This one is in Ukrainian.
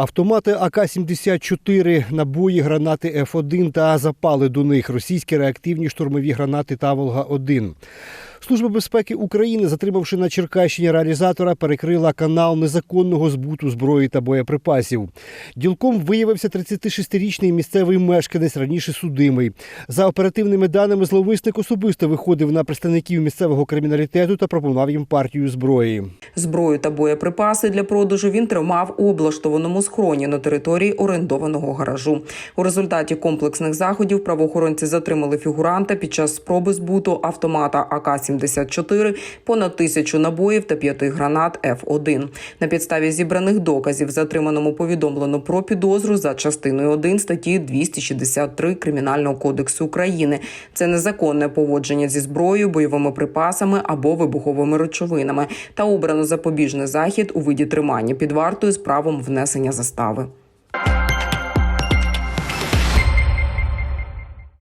Автомати АК-74, набої, гранати Ф1 та запали до них російські реактивні штурмові гранати Таволга-1. Служба безпеки України, затримавши на Черкащині реалізатора, перекрила канал незаконного збуту зброї та боєприпасів. Ділком виявився 36-річний місцевий мешканець, раніше судимий. За оперативними даними, зловмисник особисто виходив на представників місцевого криміналітету та пропонував їм партію зброї. Зброю та боєприпаси для продажу він тримав у облаштованому схроні на території орендованого гаражу. У результаті комплексних заходів правоохоронці затримали фігуранта під час спроби збуту автомата АК-74, понад тисячу набоїв та п'яти гранат Ф1. На підставі зібраних доказів затриманому повідомлено про підозру за частиною 1 статті 263 Кримінального кодексу України. Це незаконне поводження зі зброєю, бойовими припасами або вибуховими речовинами та обрано запобіжний захід у виді тримання під вартою з правом внесення застави.